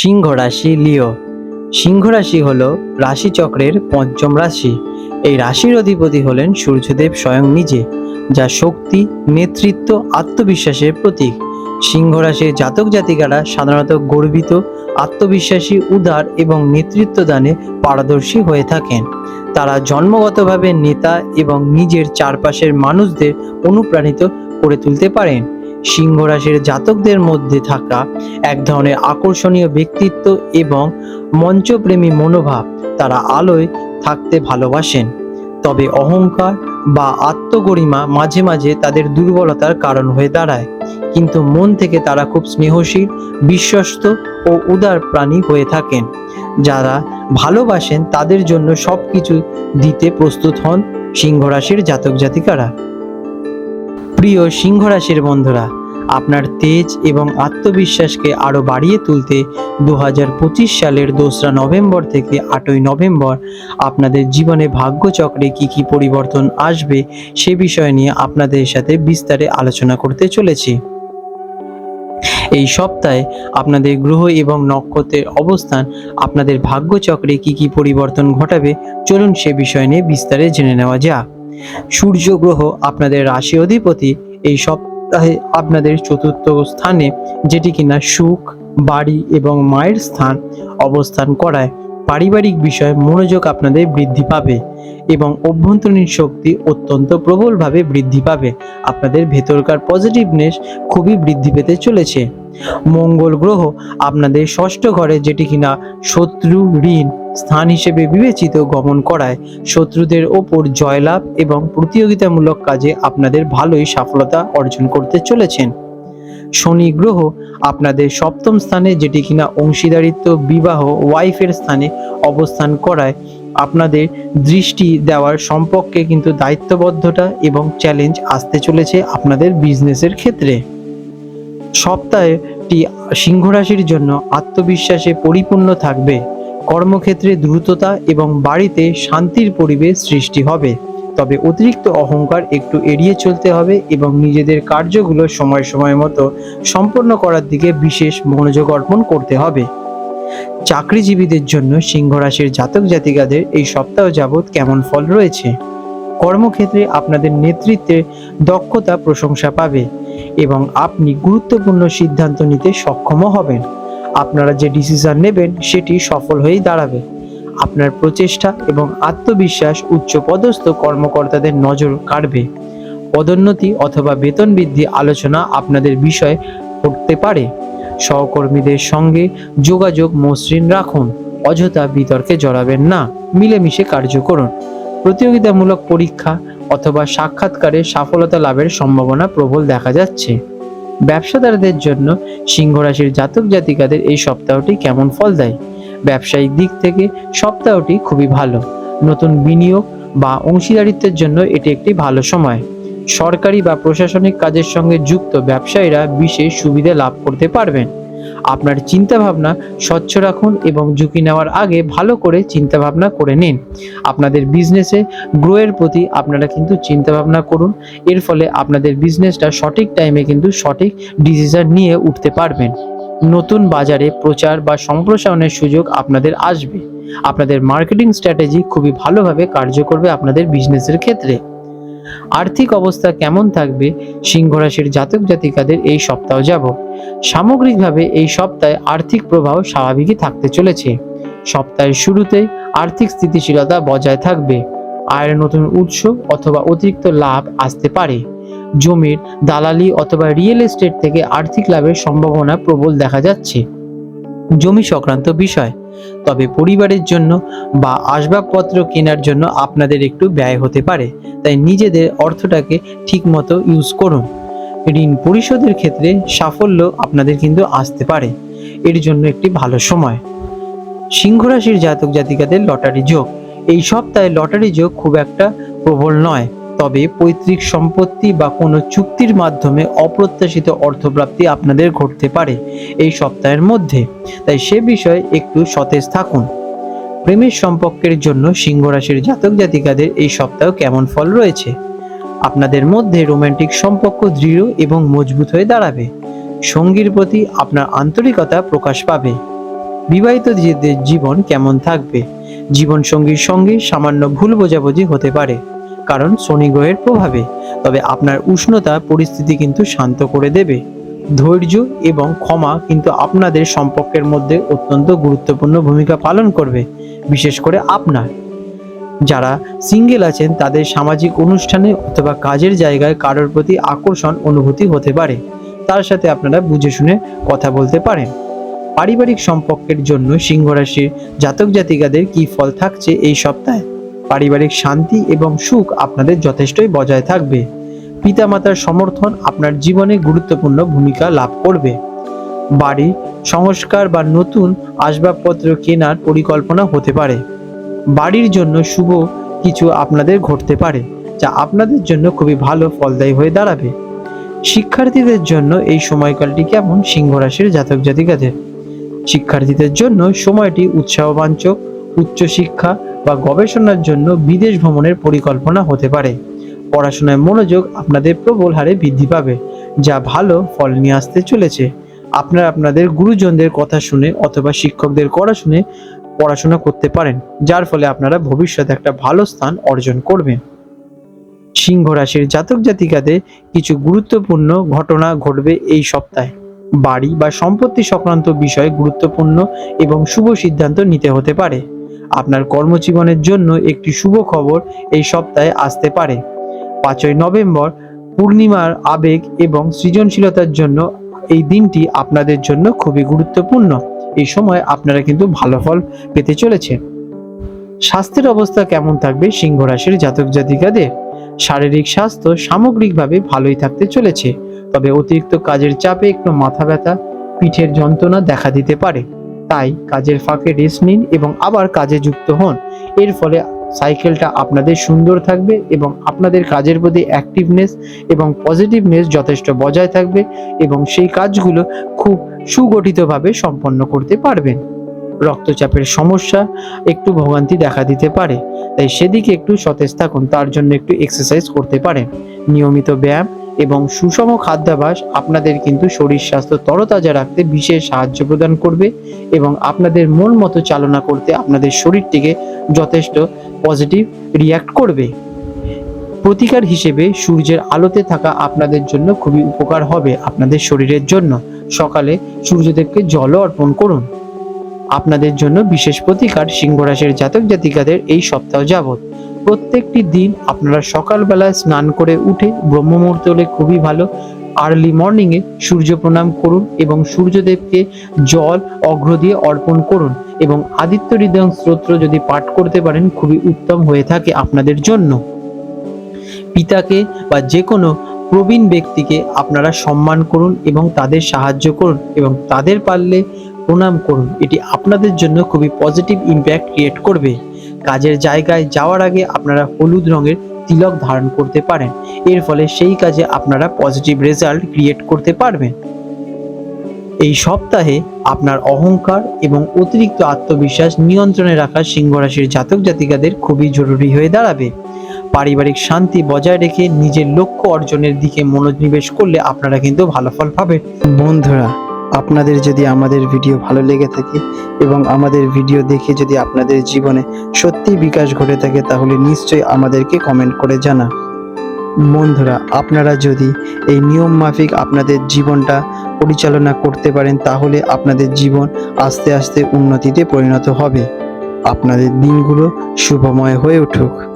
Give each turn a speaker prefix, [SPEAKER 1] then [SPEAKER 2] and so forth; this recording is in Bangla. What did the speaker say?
[SPEAKER 1] সিংহ রাশি লিও। সিংহ রাশি হল রাশিচক্রের পঞ্চম রাশি। এই রাশির অধিপতি হলেন সূর্যদেব স্বয়ং নিজে, যা শক্তি, নেতৃত্ব, আত্মবিশ্বাসের প্রতীক। সিংহ রাশির জাতক জাতিকারা সাধারণত গর্বিত, আত্মবিশ্বাসী, উদার এবং নেতৃত্ব দানে পারদর্শী হয়ে থাকেন। তারা জন্মগতভাবে নেতা এবং নিজের চারপাশের মানুষদের অনুপ্রাণিত করে তুলতে পারেন। সিংহ রাশির জাতকদের মধ্যে থাকা এক ধরনের আকর্ষণীয় ব্যক্তিত্ব এবং মঞ্চপ্রেমী মনোভাব তারা আলোয় থাকতে ভালোবাসেন। তবে অহংকার বা আত্মগরিমা মাঝে মাঝে তাদের দুর্বলতার কারণ হয়ে দাঁড়ায়। কিন্তু মন থেকে তারা খুব স্নেহশীল, বিশ্বস্ত ও উদার প্রাণী হয়ে থাকেন। যারা ভালোবাসেন তাদের জন্য সব কিছু দিতে প্রস্তুত হন সিংহ রাশির জাতক জাতিকারা প্রিয় সিংহ রাশির বন্ধুরা, আপনার তেজ এবং আত্মবিশ্বাসকে আরও বাড়িয়ে তুলতে দু হাজার পঁচিশ সালের দোসরা নভেম্বর থেকে আটই নভেম্বর আপনাদের জীবনে ভাগ্যচক্রে কি কি পরিবর্তন আসবে সে বিষয় নিয়ে আপনাদের সাথে বিস্তারে আলোচনা করতে চলেছি। এই সপ্তাহে আপনাদের গ্রহ এবং নক্ষত্রের অবস্থান, আপনাদের ভাগ্যচক্রে কি কি পরিবর্তন ঘটাবে, চলুন সে বিষয় নিয়ে বিস্তারে জেনে নেওয়া যাক। সূর্য গ্রহ আপনাদের রাশি অধিপতি এই সপ্তাহে আপনাদের চতুর্থ স্থানে, যেটি কিনা সুখ, বাড়ি এবং মায়ের স্থান অবস্থান করায়। পারিবারিক বিষয়ে মনোযোগ আপনাদের বৃদ্ধি পাবে এবং অভ্যন্তরীণ শক্তি অত্যন্ত প্রবলভাবে বৃদ্ধি পাবে। আপনাদের ভেতরকার পজিটিভনেস খুবই বৃদ্ধি পেতে চলেছে। মঙ্গল গ্রহ আপনাদের ষষ্ঠ ঘরে যেটি কিনা শত্রু ঋণ স্থান হিসেবে বিবেচিত গমন করায় শত্রুদের ওপর জয়লাভ এবং প্রতিযোগিতামূলক কাজে আপনাদের ভালোই সফলতা অর্জন করতে চলেছেন। শনি গ্রহ আপনাদের সপ্তম স্থানে যেটি কিনা অংশীদারিত্ব, বিবাহ, ওয়াইফের স্থানে অবস্থান করায় আপনাদের দৃষ্টি দেওয়ার সম্পর্কে কিন্তু দায়িত্ববদ্ধতা এবং চ্যালেঞ্জ আসতে চলেছে আপনাদের বিজনেসের ক্ষেত্রে। সপ্তাহটি সিংহ রাশির জন্য আত্মবিশ্বাসে পরিপূর্ণ থাকবে। কর্মক্ষেত্রে দ্রুততা এবং বাড়িতে শান্তির পরিবেশ সৃষ্টি হবে। তবে অতিরিক্ত অহংকার একটু এড়িয়ে চলতে হবে এবং নিজেদের কার্যগুলো সময় সময় মতো সম্পন্ন করার দিকে বিশেষ মনোযোগ অর্পণ করতে হবে। চাকরিজীবীদের জন্য সিংহ রাশির জাতক জাতিকাদের এই সপ্তাহ যাবৎ কেমন ফল রয়েছে? কর্মক্ষেত্রে আপনাদের নেতৃত্বের দক্ষতা প্রশংসা পাবে এবং আপনি গুরুত্বপূর্ণ সিদ্ধান্ত নিতে সক্ষমও হবেন। আপনারা যে ডিসিশন নেবেন, সেটি সফল হয়েই দাঁড়াবে। আপনার প্রচেষ্টা এবং আত্মবিশ্বাস উচ্চপদস্থ কর্মকর্তাদের নজর কাড়বে। পদোন্নতি অথবা বেতন বৃদ্ধি আলোচনা আপনাদের বিষয় করতে পারে। সহকর্মীদের সঙ্গে যোগাযোগ মসৃণ রাখুন। অযথা বিতর্কে জড়াবেন না। মিলেমিশে কার্য করুন। প্রতিযোগিতামূলক পরীক্ষা অথবা সাক্ষাৎকারে সফলতা লাভের সম্ভাবনা প্রবল দেখা যাচ্ছে। ব্যবসাদারদের জন্য সিংহ রাশির জাতক জাতিকাদের এই সপ্তাহটি কেমন ফল দেয়? ব্যবসায়িক দিক থেকে সপ্তাহটি খুবই ভালো। নতুন বিনিয়োগ বা অংশীদারিত্বের জন্য এটি একটি ভালো সময়। সরকারি বা প্রশাসনিক কাজের সঙ্গে যুক্ত ব্যবসায়ীরা বিশেষ সুবিধা লাভ করতে পারবেন। আপনার চিন্তাভাবনা স্বচ্ছ রাখুন এবং ঝুঁকি নেওয়ার আগে ভালো করে চিন্তাভাবনা করে নিন। আপনাদের বিজনেসে গ্রোয়ের প্রতি আপনারা কিন্তু চিন্তাভাবনা করুন। এর ফলে আপনাদের বিজনেসটা সঠিক টাইমে কিন্তু সঠিক ডিসিশন নিয়ে উঠতে পারবেন। নতুন বাজারে প্রচার বা সম্প্রসারণের সুযোগ আপনাদের আসবে। আপনাদের মার্কেটিং স্ট্র্যাটেজি খুবই ভালোভাবে কার্য করবে আপনাদের বিজনেসের ক্ষেত্রে। আর্থিক অবস্থা কেমন থাকবে সিংহ রাশির জাতক জাতিকাদের এই সপ্তাহ যাব। সামগ্রিকভাবে এই সপ্তাহে আর্থিক প্রবাহ স্বাভাবিকই থাকতে চলেছে। সপ্তাহের শুরুতে আর্থিক স্থিতিশীলতা বজায় থাকবে। আয়ের নতুন উৎস অথবা অতিরিক্ত লাভ আসতে পারে। জমির দালালি অথবা রিয়েল এস্টেট থেকে আর্থিক লাভের সম্ভাবনা প্রবল দেখা যাচ্ছে। জমি সংক্রান্ত বিষয় তবে পরিবারের জন্য বা আসবাবপত্র কেনার জন্য আপনাদের একটু ব্যয় হতে পারে। তাই নিজেদের অর্থটাকে ঠিকমতো ইউজ করুন। ঋণ পরিশোধের ক্ষেত্রে সাফল্য আপনাদের কিন্তু আসতে পারে। এর জন্য একটি ভালো সময়। সিংহ রাশির জাতক জাতিকাদের লটারি যোগ। এই সপ্তাহে লটারি যোগ খুব একটা প্রবল নয়। তবে পৈতৃক সম্পত্তি বা কোনো চুক্তির মাধ্যমে অপ্রত্যাশিত অর্থপ্রাপ্তি আপনাদের ঘটতে পারে এই সপ্তাহের মধ্যে। তাই সে বিষয়ে একটু সতেজ থাকুন। প্রেমের সম্পর্কের জন্য সিংহ রাশির জাতক জাতিকাদের এই সপ্তাহ কেমন ফল রয়েছে? আপনাদের মধ্যে রোম্যান্টিক সম্পর্ক দৃঢ় এবং মজবুত হয়ে দাঁড়াবে। সঙ্গীর প্রতি আপনার আন্তরিকতা প্রকাশ পাবে। বিবাহিতদের জীবন কেমন থাকবে? জীবন সঙ্গীর সঙ্গে সামান্য ভুল বোঝাবুঝি হতে পারে। কারণ শনি গ্রহের প্রভাবে, তবে আপনার উষ্ণতা পরিস্থিতি কিন্তু শান্ত করে দেবে। ধৈর্য এবং ক্ষমা কিন্তু আপনাদের সম্পর্কের মধ্যে অত্যন্ত গুরুত্বপূর্ণ ভূমিকা পালন করবে, বিশেষ করে আপনার। যারা সিঙ্গেল আছেন, তাদের সামাজিক অনুষ্ঠানে অথবা কাজের জায়গায় কারোর প্রতি আকর্ষণ, অনুভূতি হতে পারে। তার সাথে আপনারা বুঝে শুনে কথা বলতে পারেন। পারিবারিক সম্পর্কের জন্য সিংহ রাশির জাতক জাতিকাদের কি ফল থাকছে এই সপ্তাহে? পারিবারিক শান্তি এবং সুখ আপনাদের যথেষ্টই বজায় থাকবে। পিতামাতার সমর্থন আপনার জীবনে গুরুত্বপূর্ণ ভূমিকা লাভ করবে। বাড়ি, সংস্কার বা নতুন আসবাবপত্র কেনার পরিকল্পনা হতে পারে। বাড়ির জন্য শুভ কিছু আপনাদের ঘটতে পারে, যা আপনাদের জন্য খুবই ভালো ফলদায়ী হয়ে দাঁড়াবে। শিক্ষার্থীদের জন্য এই সময়কালটি কেমন? সিংহ রাশির জাতক জাতিকাদের। শিক্ষার্থীদের জন্য সময়টি উৎসাহবাঞ্চক উচ্চশিক্ষা বা গবেষণার জন্য বিদেশ ভ্রমণের পরিকল্পনা হতে পারে। পড়াশোনায় মনোযোগ আপনাদের প্রবল হারে বৃদ্ধি পাবে, যা ভালো ফল নিয়ে আসতে চলেছে। আপনারা আপনাদের গুরুজনদের কথা শুনে অথবা শিক্ষকদের কথা শুনে পড়াশোনা করতে পারেন, যার ফলে আপনারা ভবিষ্যতে একটা ভালো স্থান অর্জন করবেন। সিংহ রাশির জাতক জাতিকাদের কিছু গুরুত্বপূর্ণ ঘটনা ঘটবে এই সপ্তাহে। বাড়ি বা সম্পত্তি সংক্রান্ত বিষয়ে গুরুত্বপূর্ণ এবং শুভ সিদ্ধান্ত নিতে হতে পারে। আপনার কর্মজীবনের জন্য একটি শুভ খবর এই সপ্তাহে আসতে পারে। পাঁচই নভেম্বর, পূর্ণিমার আবেগ এবং সৃজনশীলতার জন্য এই দিনটি আপনাদের জন্য খুবই গুরুত্বপূর্ণ। এই সময় আপনারা কিন্তু ভালো ফল পেতে চলেছে স্বাস্থ্যের অবস্থা কেমন থাকবে সিংহ রাশির জাতক জাতিকাদের? শারীরিক স্বাস্থ্য সামগ্রিকভাবে ভালোই থাকতে চলেছে, তবে অতিরিক্ত কাজের চাপে একটু মাথা ব্যথা, পিঠের যন্ত্রণা দেখা দিতে পারে। তাই কাজের ফাঁকে রেস্ট নিন এবং আবার কাজে যুক্ত হন। এর ফলে সাইকেলটা আপনাদের সুন্দর থাকবে এবং আপনাদের কাজের প্রতি অ্যাক্টিভনেস এবং পজিটিভনেস যথেষ্ট বজায় থাকবে এবং সেই কাজগুলো খুব সুগঠিতভাবে সম্পন্ন করতে পারবেন। রক্তচাপের সমস্যা একটু ভোগান্তি দেখা দিতে পারে, তাই সেদিকে একটু সতেজ থাকুন, তার জন্য একটু এক্সারসাইজ করতে পারেন। নিয়মিত ব্যায়াম এবং সুষম খাদ্যাভ্যাস আপনাদের কিন্তু শরীর স্বাস্থ্য তরতাজা রাখতে বিশেষ সাহায্য প্রদান করবে এবং আপনাদের মন মতো চালনা করতে আপনাদের শরীরটিকে যথেষ্ট পজিটিভ রিয়াক্ট করবে। প্রতিকার হিসেবে সূর্যের আলোতে থাকা আপনাদের জন্য খুবই উপকার হবে আপনাদের শরীরের জন্য। সকালে সূর্যদেবকে জলও অর্পণ করুন। আপনাদের জন্য বিশেষ প্রতিকার সিংহ রাশির জাতক জাতিকাদের এই সপ্তাহ যাবত প্রত্যেকটি দিন আপনারা সকালবেলায় স্নান করে উঠে ব্রহ্ম মুহূর্ত হলে খুবই ভালো। আর্লি মর্নিংয়ে সূর্য প্রণাম করুন এবং সূর্যদেবকে জল অঘ্র দিয়ে অর্পণ করুন এবং আদিত্য হৃদয় স্তোত্র যদি পাঠ করতে পারেন, খুবই উত্তম হয়ে থাকে আপনাদের জন্য। পিতাকে বা যে কোনো প্রবীণ ব্যক্তিকে আপনারা সম্মান করুন এবং তাদের সাহায্য করুন এবং তাদের পারলে প্রণাম করুন। এটি আপনাদের জন্য খুবই পজিটিভ ইম্প্যাক্ট ক্রিয়েট করবে। কাজের জায়গায় যাওয়ার আগে আপনারা হলুদ রঙের তিলক ধারণ করতে পারেন। এর ফলে সেই কাজে আপনারা পজিটিভ রেজাল্ট ক্রিয়েট করতে পারবেন। এই সপ্তাহে আপনার অহংকার এবং অতিরিক্ত আত্মবিশ্বাস নিয়ন্ত্রণে রাখা সিংহ রাশির জাতক জাতিকাদের খুবই জরুরি হয়ে দাঁড়াবে। পারিবারিক শান্তি বজায় রেখে নিজের লক্ষ্য অর্জনের দিকে মনোনিবেশ করলে আপনারা কিন্তু ভালো ফল পাবেন। বন্ধুরা আপনাদের যদি আমাদের ভিডিও ভালো লেগে থাকে এবং আমাদের ভিডিও দেখে যদি আপনাদের জীবনে সত্যি বিকাশ ঘটে থাকে, তাহলে নিশ্চয়ই আমাদেরকে কমেন্ট করে জানা বন্ধুরা, আপনারা যদি এই নিয়ম মাফিক আপনাদের জীবনটা পরিচালনা করতে পারেন, তাহলে আপনাদের জীবন আস্তে আস্তে উন্নতিতে পরিণত হবে। আপনাদের দিনগুলো শুভময় হয়ে উঠুক।